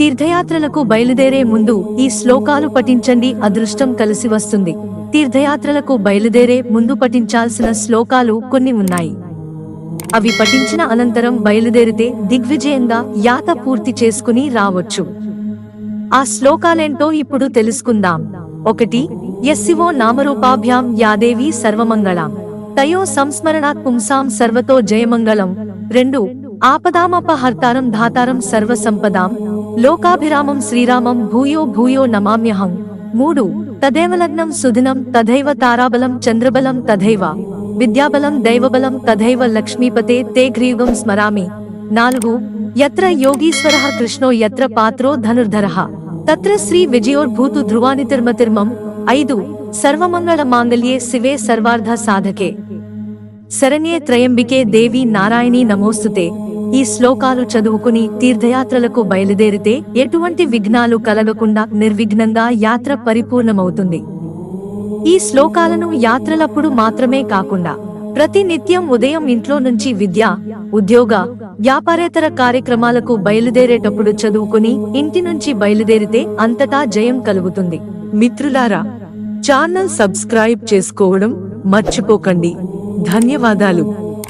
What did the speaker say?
తీర్థయాత్రలకు బయలుదేరే ముందు ఈ శ్లోకాలు పఠించండి అదృష్టం కలిసి వస్తుంది. తీర్థయాత్రలకు బయలుదేరే ముందు పఠించాల్సిన శ్లోకాలు కొన్ని ఉన్నాయి. అవి పఠించిన అనంతరం బయలుదేరితే దిగ్విజయంగా యాత పూర్తి చేసుకుని రావచ్చు. ఆ శ్లోకాలేంటో ఇప్పుడు తెలుసుకుందాం. ఒకటి ఎస్సివో నామరూపాభ్యాం యాదేవి సర్వమంగళాం. తయో సంస్మరణాత్ పుంసాం సర్వతో జయమంగళం. రెండు ఆపదామపహర్తారం ధాతారం సర్వసంపదాం. లోకాభిరామం శ్రీరామం భూయో భూయో నమామ్యహం. మూడు తదేవ లగ్నం సుదినం తథైవ తారాబలం చంద్రబలం తథైవ. విద్యాబలం దైవబలం తథైవ లక్ష్మీపతే తే గ్రీవం స్మరామి. నాలుగు యత్ర యోగీశ్వర కృష్ణో యత్ర పాత్రో ధనుర్ధర. తత్ర శ్రీ విజయోర్భూతు ధ్రువానితిర్మతిర్మం. ఐదు సర్వమంగళ మాంగళ్యే శివే సర్వార్ధ సాధకే. శరణ్యే త్రయంబికే దేవి నారాయణీ నమోస్తుతే. ఈ శ్లోకాలు చదువుకుని తీర్థయాత్రలకు బయలుదేరితే ఎటువంటి విఘ్నాలు కలగకుండా నిర్విఘ్నంగా యాత్ర పరిపూర్ణమవుతుంది. ఈ శ్లోకాలను యాత్రలప్పుడు మాత్రమే కాకుండా ప్రతి నిత్యం ఉదయం ఇంట్లో నుంచి విద్య ఉద్యోగ వ్యాపారేతర కార్యక్రమాలకు బయలుదేరేటప్పుడు చదువుకుని ఇంటి నుంచి బయలుదేరితే అంతటా జయం కలుగుతుంది. మిత్రులారా ఛానల్ సబ్స్క్రైబ్ చేసుకోవడం మర్చిపోకండి. ధన్యవాదాలు.